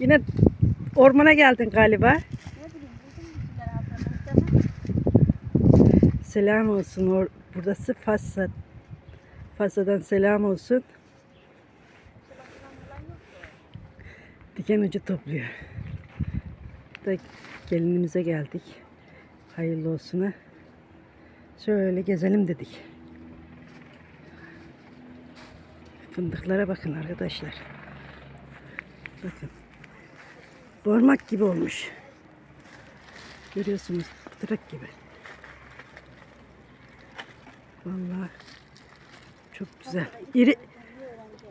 Yine ormana geldin galiba. Selam olsun. Or burası Fassa. Fassa'dan selam olsun. Diken ucu topluyor. Da gelinimize geldik. Hayırlı olsun ha. Şöyle gezelim dedik. Fındıklara bakın arkadaşlar. Bakın. Bormak gibi olmuş. Görüyorsunuz pıtırık gibi. Vallahi çok güzel. İri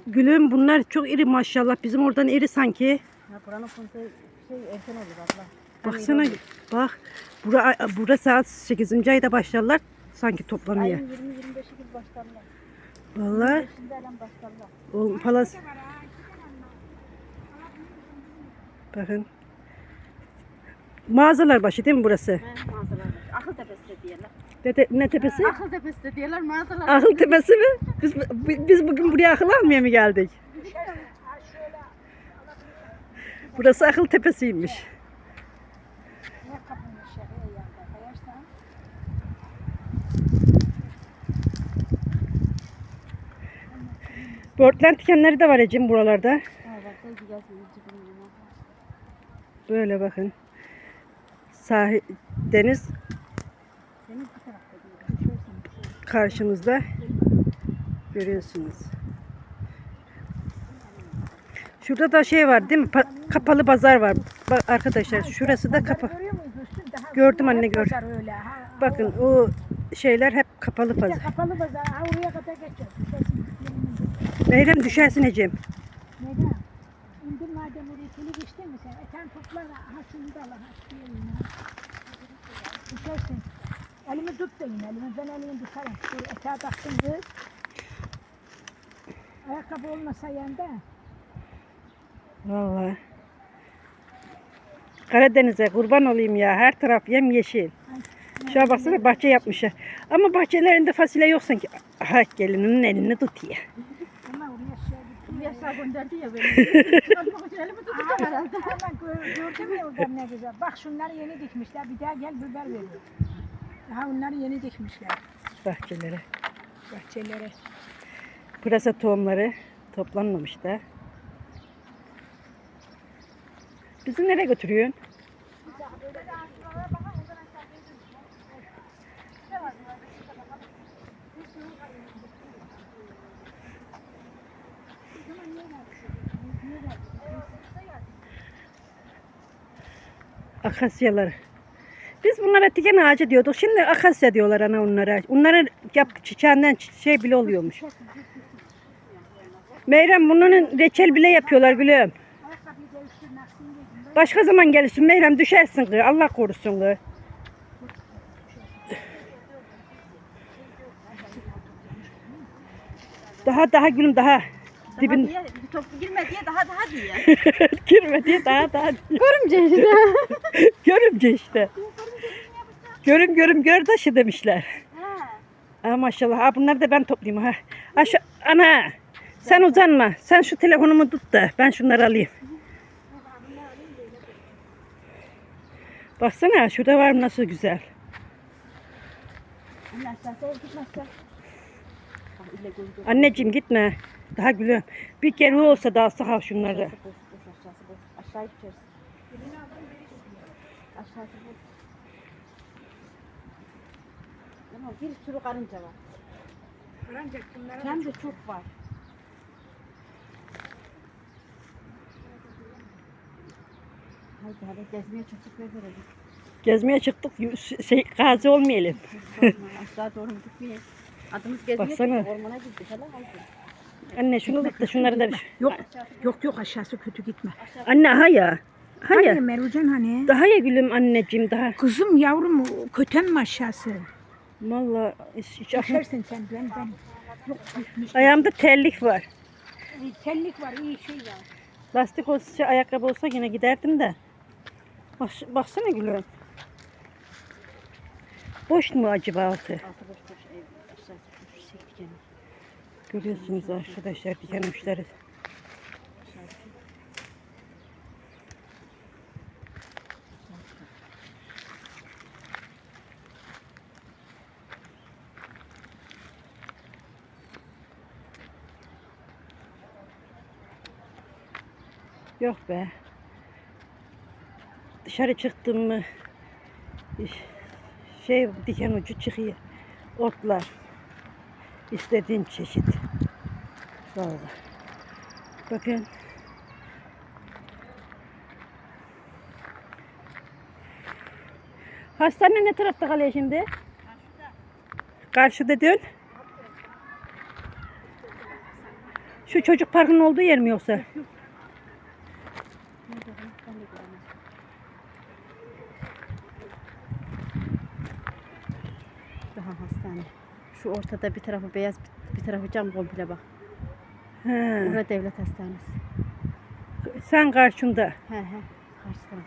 Gülüm bunlar çok iri maşallah. Bizim oradan iri sanki. Ya buranın fındığı şey erken olur abla. Baksana bak. Bura, burada saat 8. ayda başlarlar sanki toplamaya. Ayın 20-25'i gibi başlarlar. O palas. Bakın. Mağazalar başı değil mi burası? He mağazalar. Akıl tepesi de diyorlar. Ne, te- ne tepesi? Akıl tepesi de diyorlar mağazalar. Akıl tepesi mi? Biz, biz bugün buraya akıl almaya mı geldik? Burası akıl tepesiymiş. Börtlen tikenleri de var Ecim buralarda. Ha bak da gideceğiz cibinle. Böyle bakın. Sahil, deniz karşımızda. Görüyorsunuz. Şurada da şey var değil mi? Pa- kapalı pazar var. Bak arkadaşlar şurası da kapalı. Gördüm anne, hep gör. pazar öyle. Ha, Bakın o şeyler hep kapalı pazar. kapalı pazar. Ha oraya kadar geçeceğiz. Meyrem düşersin Ecem. Neden? İndir madem oraya kilit işte mi sen? Eten toplar. Ha şunu da al. Ha şunu yine. Düşersin. Elimi tut da yine. Elimi ben elimi tutarım. Dur eteğe taktım kız. Ayakkabı olmasa yanda. Vallahi. Karadeniz'e kurban olayım ya. Her taraf yem yeşil. Şuna baksana bahçe yapmışlar. Ama bahçelerinde fasulye yok sanki. Aha gelinin elini tut ya. Ama oraya şey yaşa gönderdi ya beni. Almak için elimi tutacağım herhalde. Hemen gö- gördün mü oradan ne güzel. Bak şunları yeni dikmişler. Bir daha gel biber veriyor. Daha onları yeni dikmişler. Bahçelere. Bahçelere. Pırasa tohumları toplanmamış da. Bizi nereye götürüyorsun? Akasyalar. Biz bunlara diken ağacı diyorduk. Şimdi akasya diyorlar ana onlara. Onların yap çiçeğinden çi- şey bile oluyormuş. Meyrem bunun reçel bile yapıyorlar gülüm. Başka zaman gelirsin Meyrem düşersin kız. Allah korusun kız. Daha daha gülüm daha. Daha Dibin diye, toplu girme diye daha daha diye. girme diye daha daha. Görümce işte. Görümce işte. Görüm görüm gör taşı demişler. Ha maşallah. Ha bunları da ben toplayayım ha. ha şu, ana sen uzanma. Sen şu telefonumu tut da ben şunları alayım. Baksana şurada var nasıl güzel. Anneciğim gitme. Daha gülüyorum. Bir kere olsa da alsak ha şunları. Aşağı gideceğiz. Aşağısı boş. Ama bir sürü karınca var. Ancak bunlara Hem de çok var. Haydi hadi gezmeye çıktık ne verelim. Gezmeye çıktık. Şey, gazi olmayalım. Aşağı doğru gitmeye. Adımız gezmeye Baksana. çıktık. Ormana gittik. Hele haydi. Anne şunu tut da şunları da. Yok yok yok aşağısı kötü gitme. Anne ha ya. Ha Hani ya. Merucan hani? Daha ya gülüm anneciğim daha. Kızım yavrum köten mi aşağısı? Aklım- Düşersin sen ben ben. Yok düşmüş. Ayağımda terlik var. Tellik var iyi şey var. Lastik olsa şey, ayakkabı olsa yine giderdim de. Bak, baksana gülüm. Boş mu acaba altı? Altı boş boş ev. Görüyorsunuz arkadaşlar diken uçları. Yok be. Dışarı çıktım mı şey diken ucu çıkıyor. Otlar. İstediğin çeşit. Vallahi. Bakın. Hastane ne tarafta kalıyor şimdi? Karşıda dön. Şu çocuk parkının olduğu yer mi yoksa? Daha hastane. Şu ortada bir tarafı beyaz bir tarafı cam komple bak. He. Burada devlet hastanesi. Sen karşında. He he. Karşı taraf.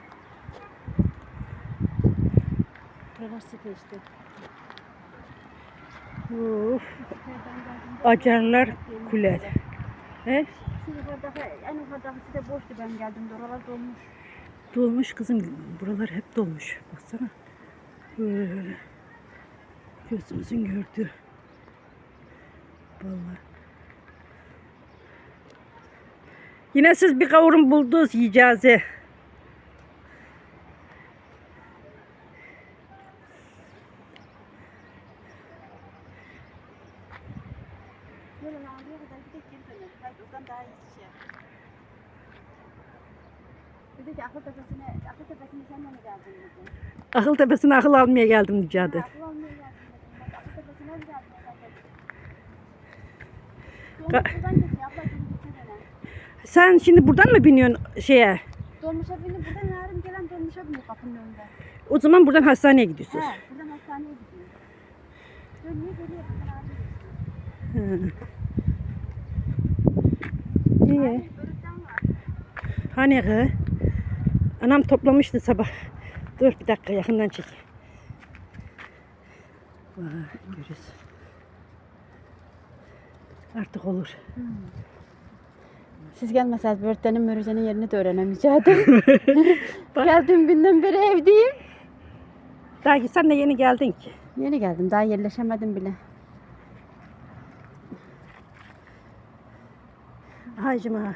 Buralar site işte. Uf. Acarlar kule. He? Şu yukarıdaki en yukarıdaki site boştu ben geldim. Oralar dolmuş. Dolmuş kızım. Buralar hep dolmuş. Baksana. Böyle. Gözümüzün gördüğü. Vallahi. Yine siz bir kavurun buldunuz yiyeceğiz. he. Böyle ağrıya kadar gidip geri dönelim. Belki oradan daha iyi şey yapar. Dedi ki akıl tepesine, akıl tepesine sen de mi geldin dedi. Akıl tepesine akıl almaya geldim Nicadı. Ha, Akıl almaya geldin dedim. Bak akıl tepesine mi geldin sen dedi. Ka- Dolmuş buradan geçiyor. Abla beni gitsene. Sen şimdi buradan mı biniyorsun şeye? Dolmuşa binip buradan yarın gelen dolmuşa biniyor kapının önünde. O zaman buradan hastaneye gidiyorsunuz. He, buradan hastaneye gidiyor. Dönüyor geliyor. Hı. İyi. Hani kız? Anam toplamıştı sabah. Dur bir dakika yakından çek. Vay görüyorsun. Artık olur. Siz gelmeseniz börtlenin mörüzenin yerini de öğrenemeyecektim. Geldiğim günden beri evdeyim. Daha ki sen de yeni geldin ki. Yeni geldim daha yerleşemedim bile. Hacım ha.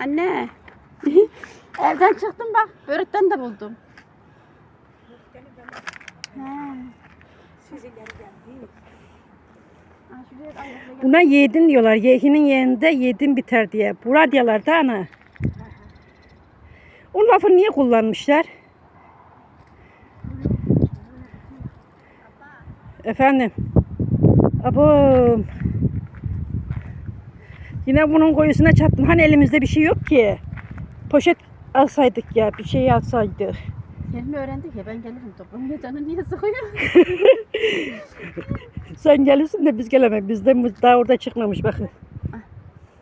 Anne. Evden çıktım bak. Börükten de buldum. He. Şuraya ay, şuraya Buna yedin diyorlar. Yehinin yerinde yedin biter diye. Bura diyorlar da ana. O lafı niye kullanmışlar? Efendim. Abom. Yine bunun koyusuna çattım. Hani elimizde bir şey yok ki. Poşet alsaydık ya. Bir şey alsaydık. Yerini öğrendik ya ben gelirim toplamaya canı niye sıkıyor? Sen gelirsin de biz gelemeyiz. Bizden bu- daha orada çıkmamış bakın.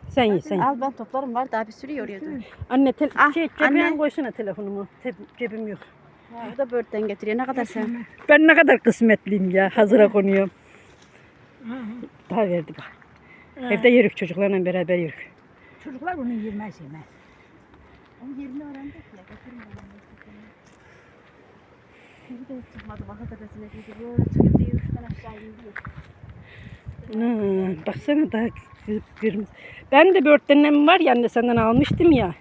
Sen ye sen ye. Al ben toplarım var daha bir sürü yoruyordu. Anne tel Ah, şey, cebine anne. koysana telefonumu. Te- cebim yok. O da börtten getiriyor ne kadar sen? Ben ne kadar kısmetliyim ya. Hazıra konuyorum. Daha verdi bak. Evde yürük çocuklarla beraber yürük. Çocuklar onu yemez yemez. Onun yerini öğrendik ya getirin bana. Biri de çıkmadı baka tepesine dedi. Böyle çıkıp bir yürüyüşten aşağı indi. Ana, baksana daha kırmızı. Ben de börtlenem var ya anne senden almıştım ya.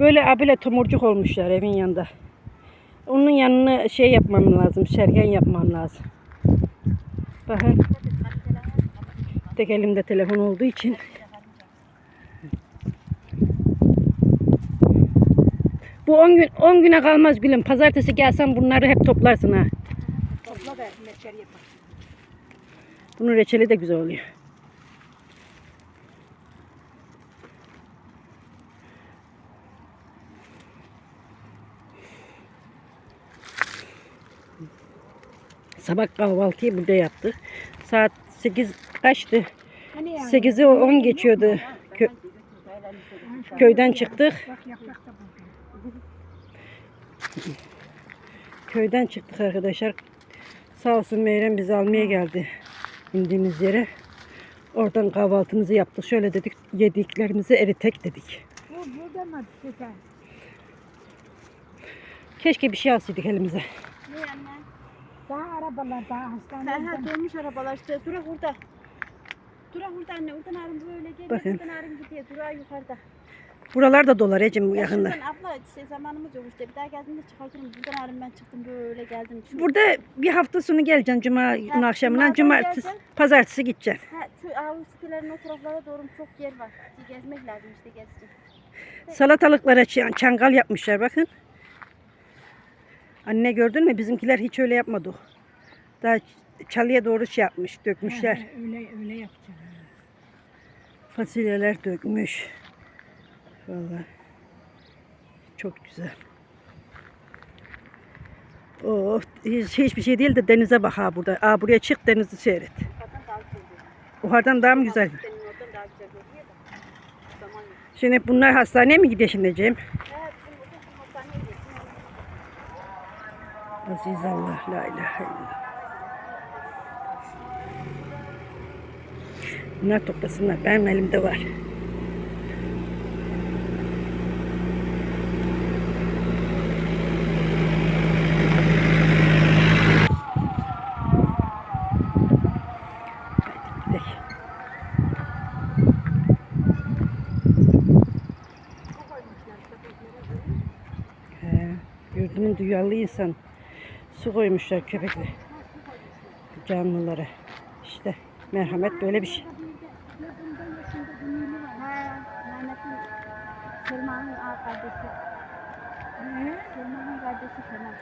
Böyle abile tomurcuk olmuşlar evin yanında. Onun yanına şey yapmam lazım. Şergen yapmam lazım. Bakın. Tek elimde telefon olduğu için. Bu 10 gün 10 güne kalmaz gülüm. Pazartesi gelsen bunları hep toplarsın ha. Topla da meçer yapar. Bunun reçeli de güzel oluyor. Sabah kahvaltıyı burada yaptık. Saat 8 kaçtı? Hani ya? 8'i 10 geçiyordu. Kö- köyden çıktık. Bak yaprak da buldum. Köyden çıktık arkadaşlar. Sağ olsun Meyrem bizi almaya geldi. indiğimiz yere. Oradan kahvaltımızı yaptık. Şöyle dedik yediklerimizi eritek dedik. Bu burada mı Süper? Keşke bir şey alsaydık elimize. Ne anne? Daha arabalar daha He hastaneden. he dolmuş arabalar işte. Dur burada. Dura burada anne. Oradan arım böyle geliyor. Bakın. Buradan arım gidiyor. Dura yukarıda. Buralar da dolar Ecem Ya yakında. şuradan abla şey zamanımız yok işte. Bir daha geldiğimde çıkartırım. Buradan arım ben çıktım böyle geldim. Şu, Burada bir hafta sonu geleceksin cuma günü akşamından. Cumartesi, geleceğim. pazartesi gideceksin. Ha, şu Avrupa sitelerinin o taraflara doğru çok yer var. Gezmek lazım işte gezecek. Salatalıklara çangal yapmışlar bakın. Anne gördün mü? Bizimkiler hiç öyle yapmadı. Daha çalıya doğru şey yapmış, dökmüşler. Öyle öyle yapacağım. Fasulyeler dökmüş. Vallahi çok güzel. Oh, hiç, hiçbir şey değil de denize bak ha burada. Aa, buraya çık denizi seyret. Buhardan daha mı güzel? Şimdi bunlar hastaneye mi gidiyor şimdi Cem? Aziz Allah, la ilahe illallah. Bunlar toplasınlar. Benim elimde var. Haydi gidelim. He, yurdumun duyarlı insan. Su koymuşlar köpekle. Canlılara. İşte merhamet böyle bir şey. Selma'nın kardeşi. Selma'nın kardeşi Kemal.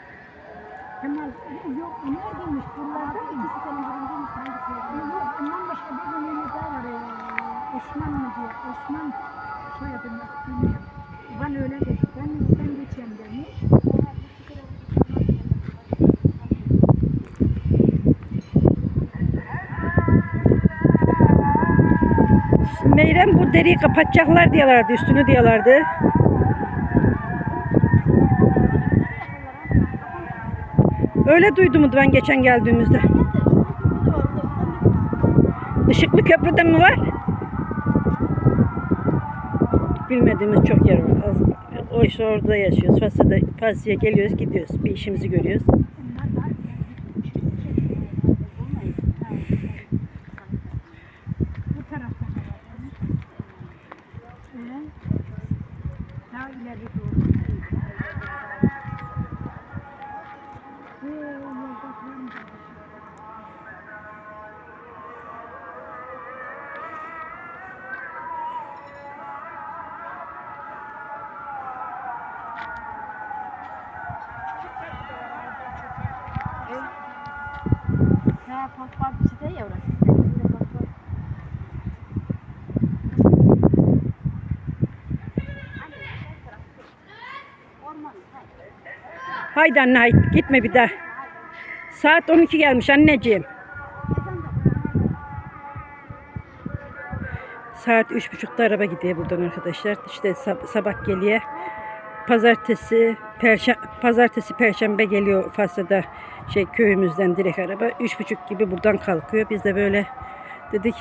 Kemal yok neredeymiş buralarda mı? İkisi senin birindeymiş. Hangisi? Yok ondan başka bir bölümü daha var. Osman mı diyor? Osman soyadını bilmiyorum. Ben öyle dedi. Ben yoldan geçeyim demiş. Meyrem bu deriyi kapatacaklar diyorlardı, üstünü diyorlardı. Öyle duydum ben geçen geldiğimizde. Işıklı köprüde mi var? Bilmediğimiz çok yer var. O işte orada yaşıyoruz. Fasya'da, Fasya'ya geliyoruz, gidiyoruz. Bir işimizi görüyoruz. Ya hayır. Haydi anne haydi gitme bir daha. Saat 12 gelmiş anneciğim. Saat üç buçukta araba gidiyor buradan arkadaşlar. İşte sab- sabah geliyor. Pazartesi, perşembe, pazartesi, perşembe geliyor Fasya'da şey köyümüzden direkt araba. Üç buçuk gibi buradan kalkıyor. Biz de böyle dedik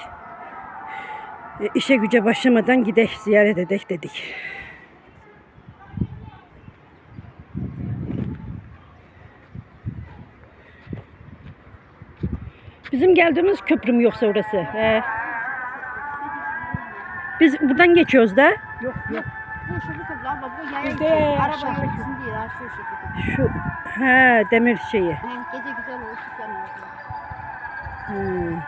e, işe güce başlamadan gidek ziyaret edek dedik. Bizim geldiğimiz köprü mü yoksa orası? He. Biz buradan geçiyoruz da. Yok yok. Bu şubu köprü abla bu yaya Bir için. Araba aşağı geçsin diye ha şu. Şu he demir şeyi. He, gece güzel olur yanıyor. Hmm.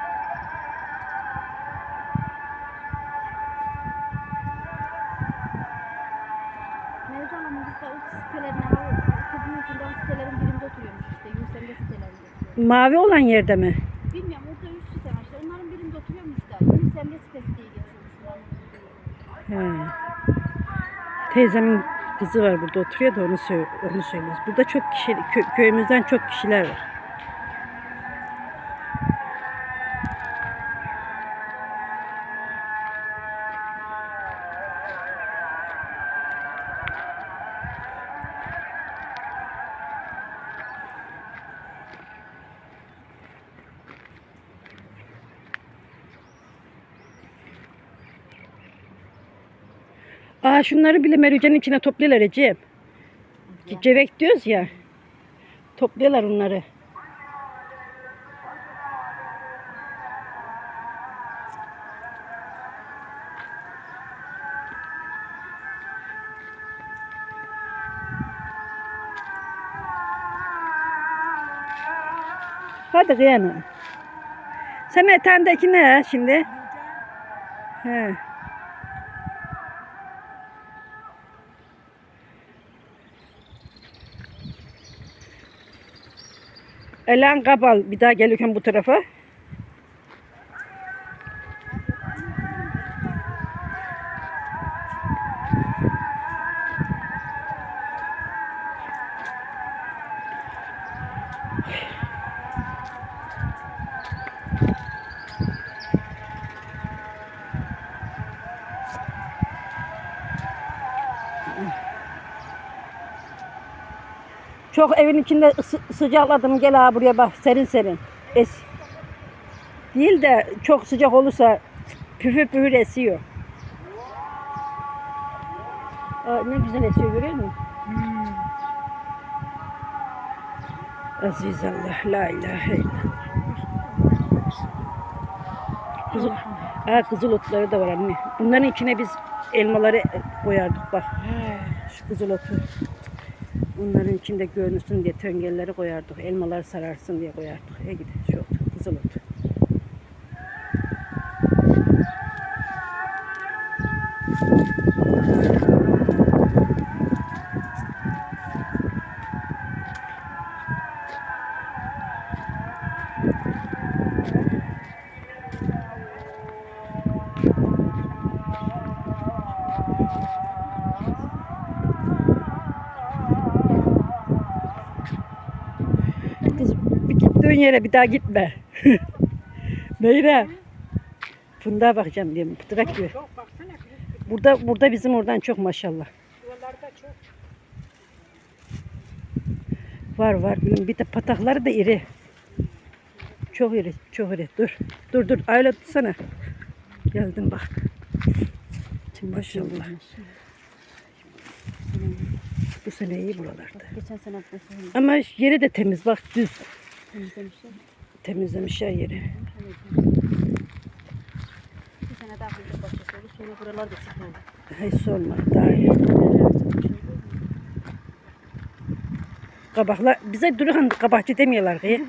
Mevzu Hanım'ın biz de o sitelerin, ha, o köprünün içinde o sitelerin birinde oturuyormuş işte. Emre sitelerinde. Mavi olan yerde mi? Bilmiyorum orada üç site var işte. Onların birinde oturuyormuş da. Emre sitesi diye geçiyormuş. buranın. Teyzemin kızı var burada oturuyor da onu, söyle, söylüyoruz. Burada çok kişi, kö- köyümüzden çok kişiler var. şunları bile merücenin içine topluyorlar Ecem. Cevek diyoruz ya. Topluyorlar onları. Hadi kıyana. Sen etendeki ne şimdi? He. Elan kabal bir daha gelirken bu tarafa. Çok evin içinde ısı, sıcakladım. Gel ha buraya bak serin serin. Es. Değil de çok sıcak olursa püfür püfür esiyor. Aa, ne güzel esiyor görüyor musun? Aziz Allah, la ilahe illallah. Kızıl, kızıl otları da var anne. Bunların içine biz elmaları koyardık bak. Şu kızıl otu. Bunların içinde görünsün diye töngelleri koyardık. Elmalar sararsın diye koyardık. E gidi şu otu, kızıl otu. Kız gittiğin yere bir daha gitme. Meyrem. Fındığa bakacağım diyorum. Pıtırak gibi. Burada burada bizim oradan çok maşallah. Çok. Var var. Bir de patakları da iri. Çok iri. Çok iri. Dur. Dur dur. Öyle tutsana. Geldim bak. Maşallah. Bu sene iyi buralarda. Geçen sene Ama yeri de temiz. Bak düz. Temizlemişler. Temizlemişler yeri. Bir sene daha fındık bahçesi oldu. Sonra buralar da sıkıldı. Hiç sorma. Daha iyi. Kabaklar bize duran kabakçı demiyorlar ki.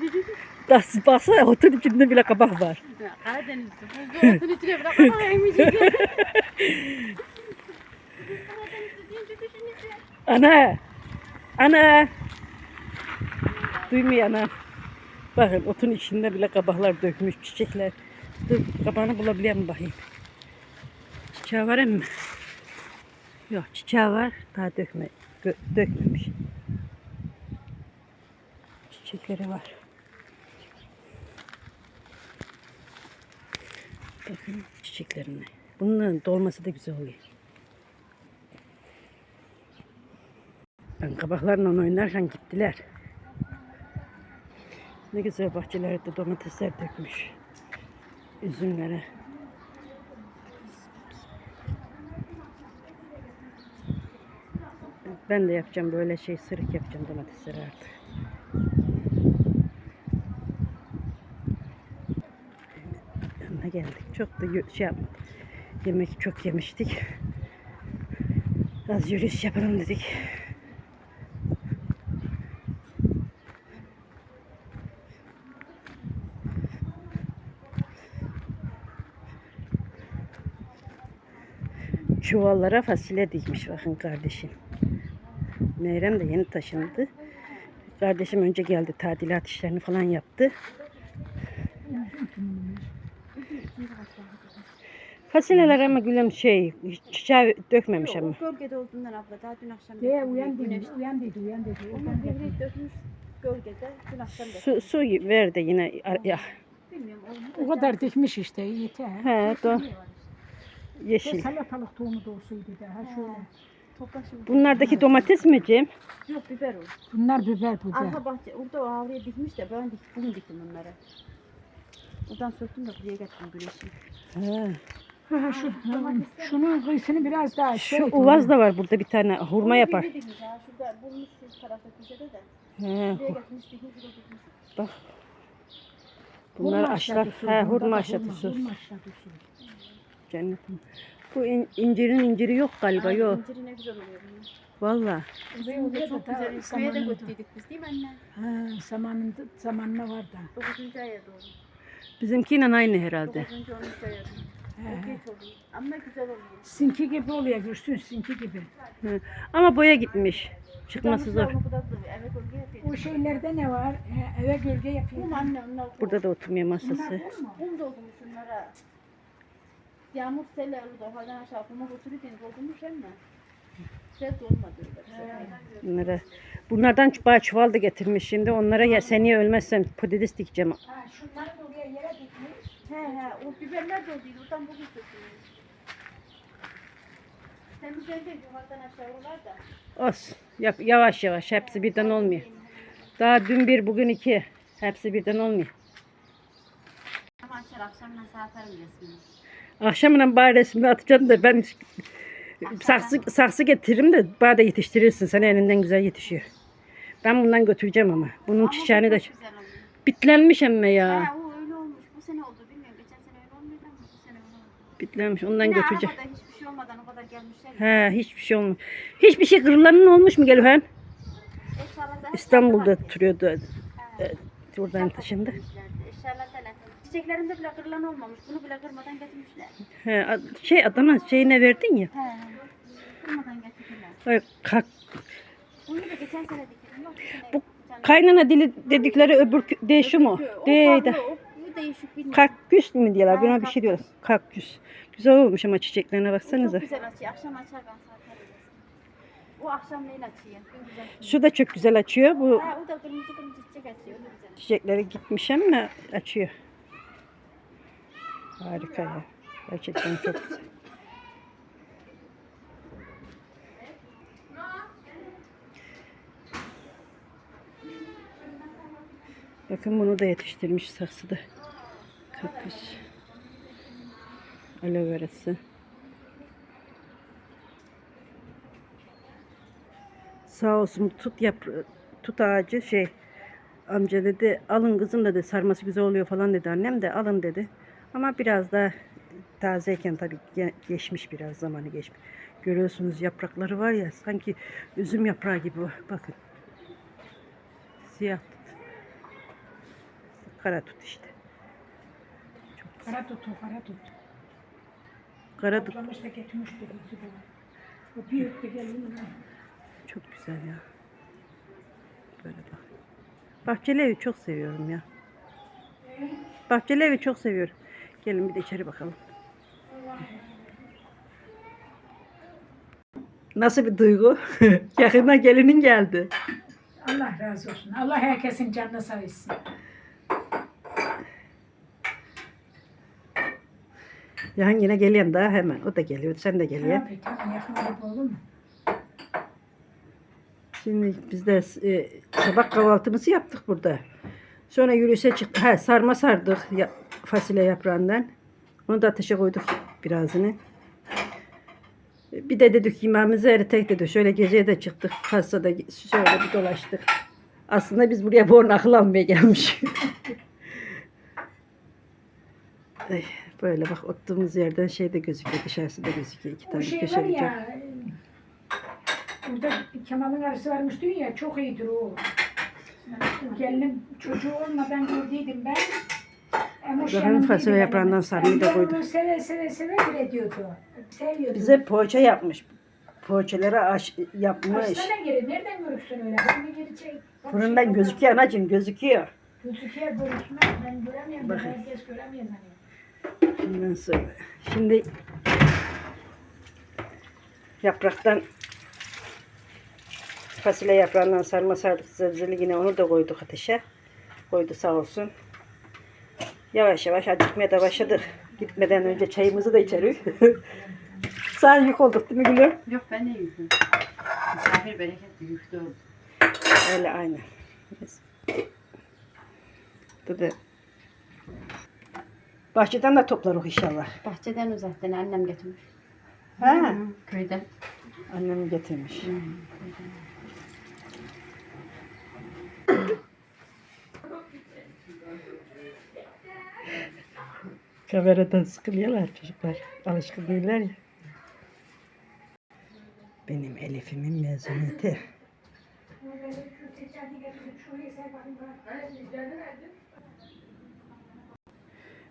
Das baksana otun içinde bile kabak var. Karadeniz'de otun içine bırak ama emicik. Ana! Ana! Duymuyor ana. Bakın otun içinde bile kabaklar dökmüş çiçekler. Dur kabağını bulabiliyor mu bakayım. Çiçeği var mı? Yok çiçeği var. Daha dökme, dökmemiş. Çiçekleri var. Bakın çiçeklerine. Bunların dolması da güzel oluyor. Ben kabaklarla oynarken gittiler. Ne güzel bahçelerde domatesler dökmüş. Üzümlere. Ben de yapacağım böyle şey sırık yapacağım domatesleri artık. Yanına geldik. Çok da şey yapmadık. Yemek çok yemiştik. Az yürüyüş yapalım dedik. Çuvallara fasulye dikmiş bakın kardeşim. Meyrem de yeni taşındı. Kardeşim önce geldi tadilat işlerini falan yaptı. Fasulyeler ama gülüm şey çiçeği dökmemiş ama. Gölgede olduğundan abla daha dün akşam Diye uyan dedi, uyan dedi, uyan dedi. Onlar dökmüş gölgede dün akşam. Su, su ver de yine ya. Bilmiyorum O kadar dikmiş işte, yeter. He, do Ve yeşil. salatalık tohumu da olsaydı da, ha şöyle. Bunlardaki domates mi Cem? Yok biber o. Bunlar biber da. Arka bahçe orada o avluya dikmiş de ben dik, bugün diktim onları. Oradan söktüm de buraya getirdim güneşi. He. Ha, ha, şu, ha, şunun kıyısını biraz daha şey. Şu uvaz da var burada bir tane hurma yapar. Bir dikmiş ha şurada bulmuş şu tarafta köşede de. He, Buraya getirmiş dikmiş buraya dikmiş. bak. Bunlar aşlar. He, hurma aşlatısı. Hurma aşlatısı. Cennetim. Bu in- incirin inciri yok galiba yok. İnciri ne güzel oluyor bunun. Valla. Oluyor Çok da güzel. Köye de götürdük biz değil mi anne? Ha, zamanında, zamanına var da. 9. aya doğru. Bizimkiyle aynı herhalde. 9. 10. aya doğru. Ama güzel oluyor. Sinki gibi oluyor Gürsün, sinki gibi. Hı. Ama boya gitmiş. Çıkması zor. Da. O şeylerde ne var? He, eve gölge kum. Burada da oturmuyor Bunlar masası. kum mu? Kum doldurmuş şunlara. Yağmur sel oldu. Ohadan aşağı kuma götürürken doldurmuş hem de. Sel dolmadı öyle. Bunlara. Bunlardan bayağı çuval da getirmiş şimdi. Onlara ya seneye ölmezsem patates dikeceğim. Ha, şunları da oraya yere dikmiş. He he. O biberler. Oradan bugün. Temizlenecek yukarıdan aşağı oralar da. Olsun. Yap, yavaş yavaş. Hepsi birden olmuyor. Daha dün bir bugün iki. Hepsi birden olmuyor. Ama açar akşamdan saat atarım resmini. Akşamına bari resmini atacağım da ben saksı, saksı getiririm de bana da yetiştirirsin. Sana elinden güzel yetişiyor. Ben bundan götüreceğim ama. Bunun Ama çiçeğini de bitlenmiş emme ya. He o öyle olmuş. Bu sene oldu bilmiyorum. Geçen sene öyle olmuyordu ama bu sene öyle oldu. Bitlenmiş. Ondan Yine götüreceğim. arabada hiçbir şey olmadan o kadar gelmişler. He hiçbir şey olmuyor. Hiçbir şey kırılanın olmuş mu Gelühen? İstanbul'da oturuyordu. He. Buradan taşındı. Eşyalar Çiçeklerinde bile kırılan olmamış. Bunu bile kırmadan getirmişler. He, şey Adana şeyine verdin ya. He. Kırmadan getirdiler. Kak, Bunu da geçen sene diktim. Yok, bu Bu kaynana dili dedikleri öbür Değil de. Bu değişik bilmiyorum. Kaktüs mü diyorlar? Buna bir şey diyorlar. Kaktüs. Güzel olmuş ama çiçeklerine O baksanıza. Çok güzel açıyor. Akşam açar ben sana atarım. O akşamleyin açıyor. Güzel. Şu da çok güzel açıyor. Bu Ha, o da kırmızı kırmızı çiçek açıyor. O da güzel. çiçekleri gitmiş ama açıyor. Harika ya. Gerçekten çok güzel. Bakın bunu da yetiştirmiş saksıda. Kaktüs. Aloe verası. Sağ olsun tut yap tut ağacı şey amca dedi alın kızım dedi sarması güzel oluyor falan dedi annem de alın dedi. Ama biraz da tazeyken tabii ge- geçmiş biraz zamanı geçmiş. Görüyorsunuz yaprakları var ya sanki üzüm yaprağı gibi. Bakın. Siyah tut. Kara tut işte. Çok güzel. Kara tut, o kara tut. Kara tut Toplamış da getirmiş dedi. bizi bana. O büyük de gelin. çok güzel ya. Böyle bak. Bahçeli evi çok seviyorum ya. Bahçeli evi çok seviyorum. Gelin bir de içeri bakalım. Nasıl bir duygu? Yakında gelinin geldi. Allah razı olsun. Allah herkesin canını sağ etsin. Ya yine geliyorsun daha hemen. O da geliyor. Sen de geliyorsun. Tabii tabii yakın gibi olur mu? Şimdi biz de e, sabah kahvaltımızı yaptık burada. Sonra yürüyüşe çıktık. Ha, sarma sardık ya, fasulye yaprağından. Onu da ateşe koyduk birazını. Bir de dedik yemeğimizi eritek dedik. Şöyle geceye de çıktık. Kasada şöyle bir dolaştık. Aslında biz buraya borun akıl almaya gelmiş. Ay, böyle bak oturduğumuz yerden şey de gözüküyor. Dışarısı da gözüküyor. İki O tane şey var ya. Burada Kemal'in arası varmış diyor ya çok iyidir o. O Gelinim çocuğu olmadan gördüydüm ben. Yanımdaydı fasulye yaprağından sarmayı da Ben onu seve seve seve üretiyordu. Seviyordu. Bize poğaça yapmış. Poğaçaları aş, yapmış. Açsana geri. Nereden görürsün öyle? Ben geri çek. Bak Fırından şey gözüküyor anacığım gözüküyor. Gözüküyor görüşmez. Ben göremiyorum. Bakın. Herkes göremiyor hani. Ondan sonra. Şimdi yapraktan fasulye yaprağından sarma sardık zezeli yine onu da koyduk ateşe. Koydu sağ olsun. Yavaş yavaş acıkmaya da başladık. Gitmeden önce çayımızı da içerik. Sen yük olduk değil mi gülüm? Yok ben de yüzdüm. Misafir bereketli yüklü oldu. Öyle. Yes. Dedi. Bahçeden de toplarız inşallah. Bahçeden uzaktan annem getirmiş. Ha. Köyden. Annem getirmiş. Kameradan sıkılıyorlar çocuklar. Alışkın değiller ya. Benim Elif'imin mezuniyeti.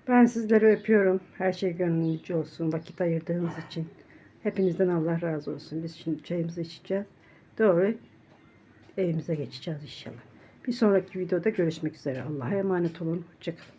Ben sizleri öpüyorum. Her şey gönlünüzce olsun. Vakit ayırdığınız için. Hepinizden Allah razı olsun. Biz şimdi çayımızı içeceğiz. Doğru evimize geçeceğiz inşallah. Bir sonraki videoda görüşmek üzere. Allah'a emanet olun. Hoşçakalın.